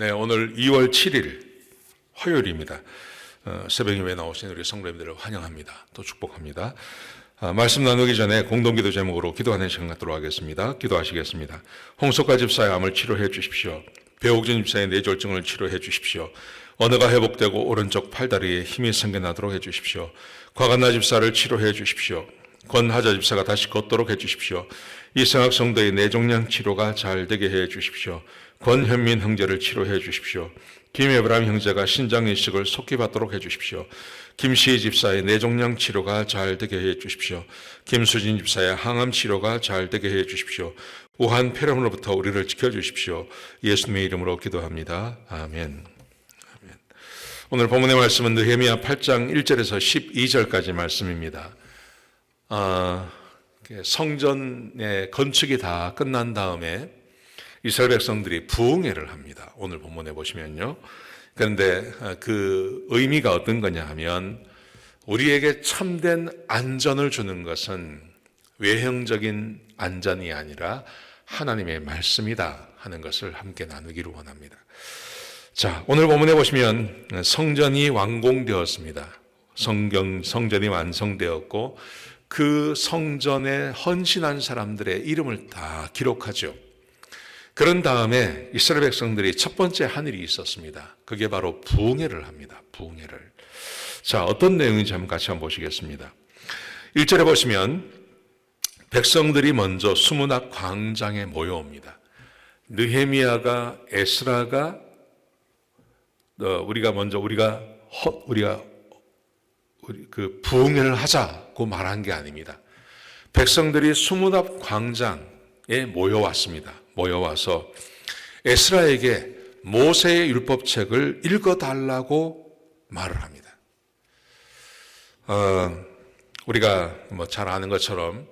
네, 오늘 2월 7일 화요일입니다. 어, 새벽 예배 나오신 우리 성도님들을 환영합니다. 또 축복합니다. 아, 말씀 나누기 전에 공동기도 제목으로 기도하는 시간 갖도록 하겠습니다. 기도하시겠습니다. 홍석가 집사의 암을 치료해 주십시오. 배옥진 집사의 뇌졸중을 치료해 주십시오. 언어가 회복되고 오른쪽 팔다리에 힘이 생겨나도록 해 주십시오. 과간나 집사를 치료해 주십시오. 권하자 집사가 다시 걷도록 해 주십시오. 이성학 성도의 뇌종양 치료가 잘 되게 해 주십시오. 권현민 형제를 치료해 주십시오. 김에브람 형제가 신장 이식을 속히 받도록 해 주십시오. 김시희 집사의 뇌종양 치료가 잘 되게 해 주십시오. 김수진 집사의 항암 치료가 잘 되게 해 주십시오. 우한 폐렴으로부터 우리를 지켜 주십시오. 예수님의 이름으로 기도합니다. 아멘. 오늘 본문의 말씀은 느헤미야 8장 1절에서 12절까지 말씀입니다. 아, 성전의 건축이 다 끝난 다음에 이스라엘 백성들이 부흥회를 합니다. 오늘 본문에 보시면요. 그런데 그 의미가 어떤 거냐 하면 우리에게 참된 안전을 주는 것은 외형적인 안전이 아니라 하나님의 말씀이다 하는 것을 함께 나누기를 원합니다. 자, 오늘 본문에 보시면 성전이 완공되었습니다. 성경 성전이 완성되었고 그 성전에 헌신한 사람들의 이름을 다 기록하죠. 그런 다음에 이스라엘 백성들이 첫 번째 한 일이 있었습니다. 그게 바로 부흥회를 합니다. 부흥회를. 자, 어떤 내용인지 한번 같이 한번 보시겠습니다. 1절에 보시면 백성들이 먼저 수문학 광장에 모여옵니다. 느헤미야가 에스라가 어, 우리가 먼저 우리가 허, 우리가 우리 그 부흥회를 하자고 말한 게 아닙니다. 백성들이 수문앞 광장에 모여왔습니다. 모여와서 에스라에게 모세의 율법책을 읽어달라고 말을 합니다. 어, 우리가 뭐 잘 아는 것처럼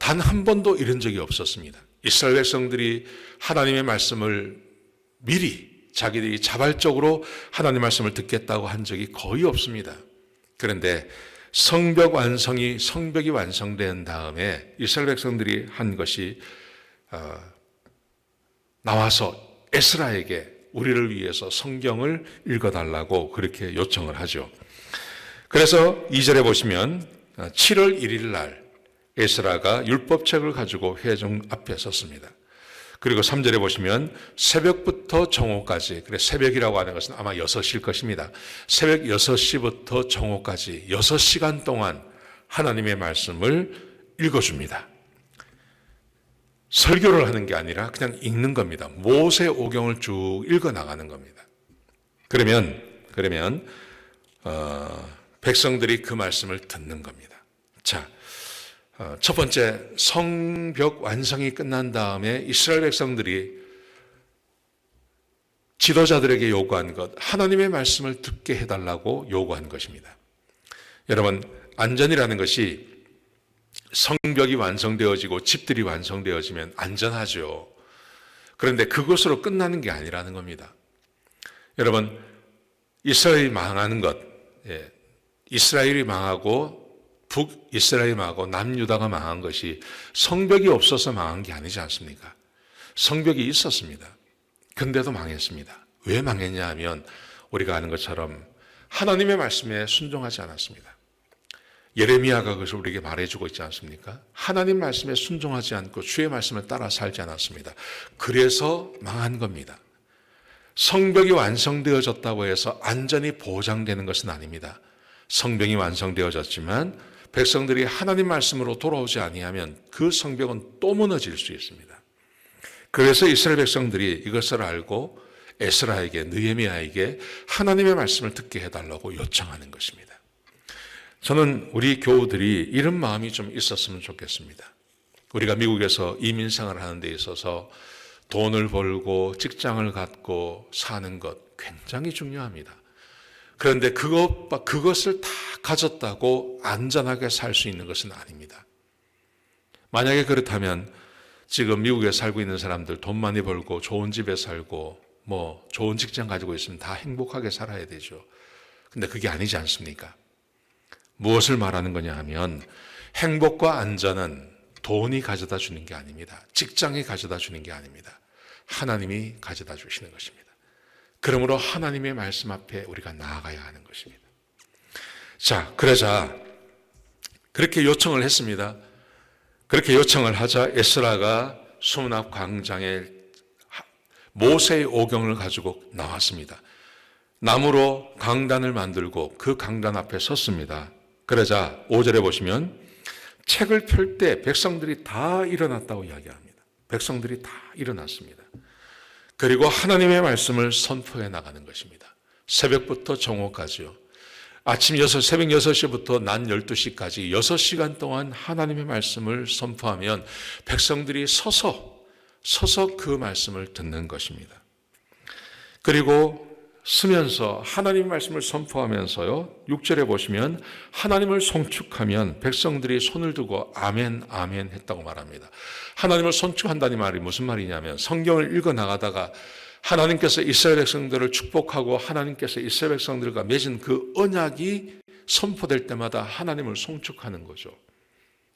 단 한 번도 이런 적이 없었습니다. 이스라엘 백성들이 하나님의 말씀을 미리 자기들이 자발적으로 하나님 말씀을 듣겠다고 한 적이 거의 없습니다. 그런데 성벽 완성이 성벽이 완성된 다음에 이스라엘 백성들이 한 것이 어, 나와서 에스라에게 우리를 위해서 성경을 읽어달라고 그렇게 요청을 하죠. 그래서 2절에 보시면 7월 어, 1일 날 에스라가 율법책을 가지고 회중 앞에 섰습니다. 그리고 3절에 보시면 새벽부터 정오까지, 그래 새벽이라고 하는 것은 아마 6시일 것입니다. 새벽 6시부터 정오까지 6시간 동안 하나님의 말씀을 읽어줍니다. 설교를 하는 게 아니라 그냥 읽는 겁니다. 모세 오경을 쭉 읽어 나가는 겁니다. 그러면 그러면 어, 백성들이 그 말씀을 듣는 겁니다. 자, 어, 첫 번째 성벽 완성이 끝난 다음에 이스라엘 백성들이 지도자들에게 요구한 것, 하나님의 말씀을 듣게 해달라고 요구한 것입니다. 여러분, 안전이라는 것이 성벽이 완성되어지고 집들이 완성되어지면 안전하죠. 그런데 그것으로 끝나는 게 아니라는 겁니다. 여러분, 이스라엘이 망하는 것, 예, 이스라엘이 망하고 북이스라엘이 망하고 남유다가 망한 것이 성벽이 없어서 망한 게 아니지 않습니까? 성벽이 있었습니다. 근데도 망했습니다. 왜 망했냐 하면 우리가 아는 것처럼 하나님의 말씀에 순종하지 않았습니다. 예레미야가 그것을 우리에게 말해주고 있지 않습니까? 하나님 말씀에 순종하지 않고 주의 말씀을 따라 살지 않았습니다. 그래서 망한 겁니다. 성벽이 완성되어졌다고 해서 안전이 보장되는 것은 아닙니다. 성벽이 완성되어졌지만 백성들이 하나님 말씀으로 돌아오지 아니하면 그 성벽은 또 무너질 수 있습니다. 그래서 이스라엘 백성들이 이것을 알고 에스라에게 느헤미야에게 하나님의 말씀을 듣게 해달라고 요청하는 것입니다. 저는 우리 교우들이 이런 마음이 좀 있었으면 좋겠습니다. 우리가 미국에서 이민 생활을 하는 데 있어서 돈을 벌고 직장을 갖고 사는 것 굉장히 중요합니다. 그런데 그것, 그것을 다 가졌다고 안전하게 살 수 있는 것은 아닙니다. 만약에 그렇다면 지금 미국에 살고 있는 사람들 돈 많이 벌고 좋은 집에 살고 뭐 좋은 직장 가지고 있으면 다 행복하게 살아야 되죠. 근데 그게 아니지 않습니까? 무엇을 말하는 거냐 하면 행복과 안전은 돈이 가져다 주는 게 아닙니다. 직장이 가져다 주는 게 아닙니다. 하나님이 가져다 주시는 것입니다. 그러므로 하나님의 말씀 앞에 우리가 나아가야 하는 것입니다. 자, 그러자 그렇게 요청을 했습니다. 그렇게 요청을 하자 에스라가 수문 앞 광장에 모세의 오경을 가지고 나왔습니다. 나무로 강단을 만들고 그 강단 앞에 섰습니다. 그러자 5절에 보시면 책을 펼 때 백성들이 다 일어났다고 이야기합니다. 백성들이 다 일어났습니다. 그리고 하나님의 말씀을 선포해 나가는 것입니다. 새벽부터 정오까지요. 아침 6, 새벽 6시부터 낮 12시까지 6시간 동안 하나님의 말씀을 선포하면 백성들이 서서, 서서 그 말씀을 듣는 것입니다. 그리고 쓰면서 하나님 말씀을 선포하면서요. 6절에 보시면 하나님을 송축하면 백성들이 손을 두고 아멘 아멘 했다고 말합니다. 하나님을 송축한다는 말이 무슨 말이냐면 성경을 읽어 나가다가 하나님께서 이스라엘 백성들을 축복하고 하나님께서 이스라엘 백성들과 맺은 그 언약이 선포될 때마다 하나님을 송축하는 거죠.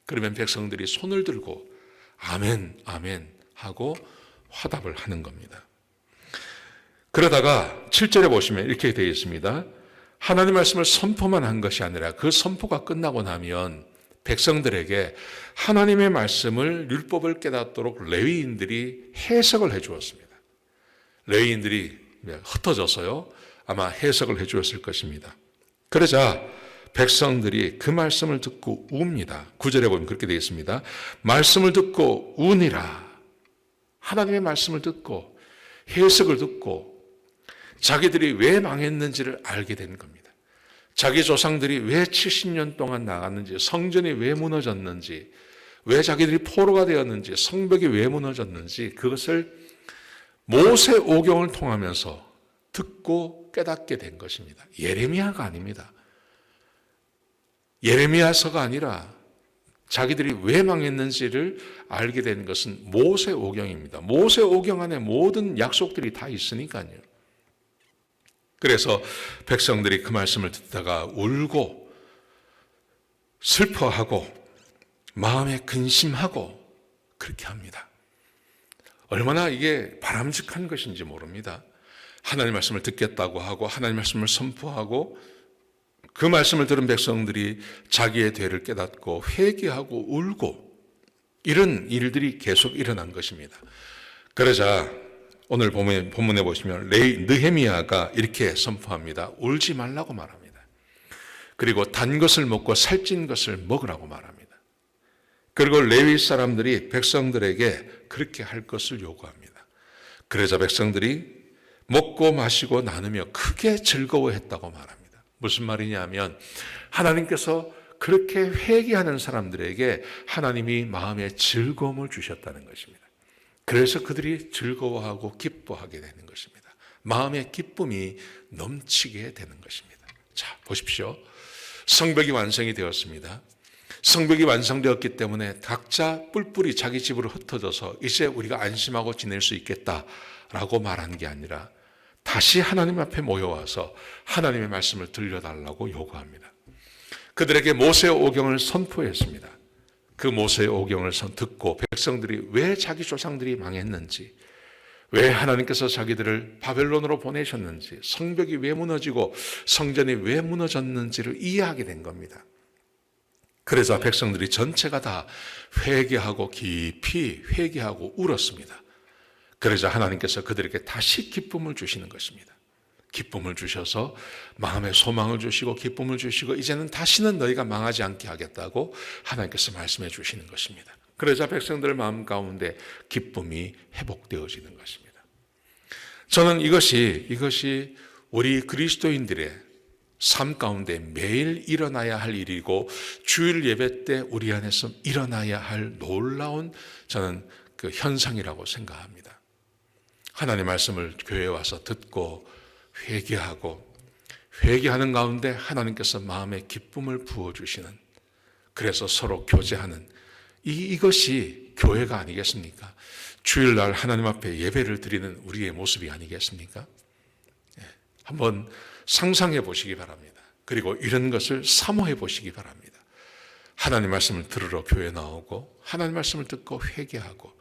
그러면 백성들이 손을 들고 아멘 아멘 하고 화답을 하는 겁니다. 그러다가 7절에 보시면 이렇게 되어 있습니다. 하나님 말씀을 선포만 한 것이 아니라 그 선포가 끝나고 나면 백성들에게 하나님의 말씀을 율법을 깨닫도록 레위인들이 해석을 해 주었습니다. 레위인들이 흩어져서요. 아마 해석을 해 주었을 것입니다. 그러자 백성들이 그 말씀을 듣고 웁니다. 구절에 보면 그렇게 되어 있습니다. 말씀을 듣고 우니라. 하나님의 말씀을 듣고 해석을 듣고 자기들이 왜 망했는지를 알게 된 겁니다. 자기 조상들이 왜 70년 동안 나갔는지, 성전이 왜 무너졌는지, 왜 자기들이 포로가 되었는지, 성벽이 왜 무너졌는지 그것을 모세 오경을 통하면서 듣고 깨닫게 된 것입니다. 예레미야가 아닙니다. 예레미야서가 아니라 자기들이 왜 망했는지를 알게 된 것은 모세 오경입니다. 모세 오경 안에 모든 약속들이 다 있으니까요. 그래서 백성들이 그 말씀을 듣다가 울고 슬퍼하고 마음에 근심하고 그렇게 합니다. 얼마나 이게 바람직한 것인지 모릅니다. 하나님 말씀을 듣겠다고 하고 하나님 말씀을 선포하고 그 말씀을 들은 백성들이 자기의 죄를 깨닫고 회개하고 울고 이런 일들이 계속 일어난 것입니다. 그러자 오늘 본문에 보시면 느헤미야가 이렇게 선포합니다. 울지 말라고 말합니다. 그리고 단 것을 먹고 살찐 것을 먹으라고 말합니다. 그리고 레위 사람들이 백성들에게 그렇게 할 것을 요구합니다. 그러자 백성들이 먹고 마시고 나누며 크게 즐거워했다고 말합니다. 무슨 말이냐면 하나님께서 그렇게 회개하는 사람들에게 하나님이 마음에 즐거움을 주셨다는 것입니다. 그래서 그들이 즐거워하고 기뻐하게 되는 것입니다. 마음의 기쁨이 넘치게 되는 것입니다. 자, 보십시오. 성벽이 완성이 되었습니다. 성벽이 완성되었기 때문에 각자 뿔뿔이 자기 집으로 흩어져서 이제 우리가 안심하고 지낼 수 있겠다라고 말한 게 아니라 다시 하나님 앞에 모여와서 하나님의 말씀을 들려달라고 요구합니다. 그들에게 모세 오경을 선포했습니다. 그 모세의 오경을 듣고 백성들이 왜 자기 조상들이 망했는지, 왜 하나님께서 자기들을 바벨론으로 보내셨는지, 성벽이 왜 무너지고 성전이 왜 무너졌는지를 이해하게 된 겁니다. 그래서 백성들이 전체가 다 회개하고 깊이 회개하고 울었습니다. 그러자 하나님께서 그들에게 다시 기쁨을 주시는 것입니다. 기쁨을 주셔서 마음의 소망을 주시고 기쁨을 주시고 이제는 다시는 너희가 망하지 않게 하겠다고 하나님께서 말씀해 주시는 것입니다. 그러자 백성들 마음 가운데 기쁨이 회복되어지는 것입니다. 저는 이것이 이것이 우리 그리스도인들의 삶 가운데 매일 일어나야 할 일이고 주일 예배 때 우리 안에서 일어나야 할 놀라운 저는 그 현상이라고 생각합니다. 하나님 말씀을 교회에 와서 듣고 회개하고 회개하는 가운데 하나님께서 마음에 기쁨을 부어 주시는 그래서 서로 교제하는 이 이것이 교회가 아니겠습니까? 주일날 하나님 앞에 예배를 드리는 우리의 모습이 아니겠습니까? 예, 한번 상상해 보시기 바랍니다. 그리고 이런 것을 사모해 보시기 바랍니다. 하나님 말씀을 들으러 교회 나오고 하나님 말씀을 듣고 회개하고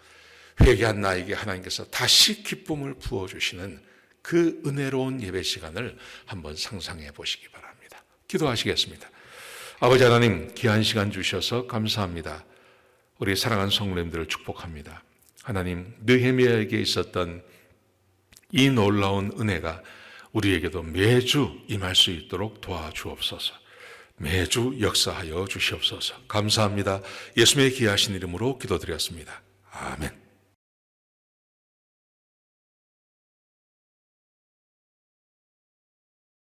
회개한 나에게 하나님께서 다시 기쁨을 부어 주시는 그 은혜로운 예배 시간을 한번 상상해 보시기 바랍니다. 기도하시겠습니다. 아버지 하나님, 귀한 시간 주셔서 감사합니다. 우리 사랑하는 성도님들을 축복합니다. 하나님, 느헤미야에게 있었던 이 놀라운 은혜가 우리에게도 매주 임할 수 있도록 도와주옵소서. 매주 역사하여 주시옵소서. 감사합니다. 예수님의 귀하신 이름으로 기도드렸습니다. 아멘.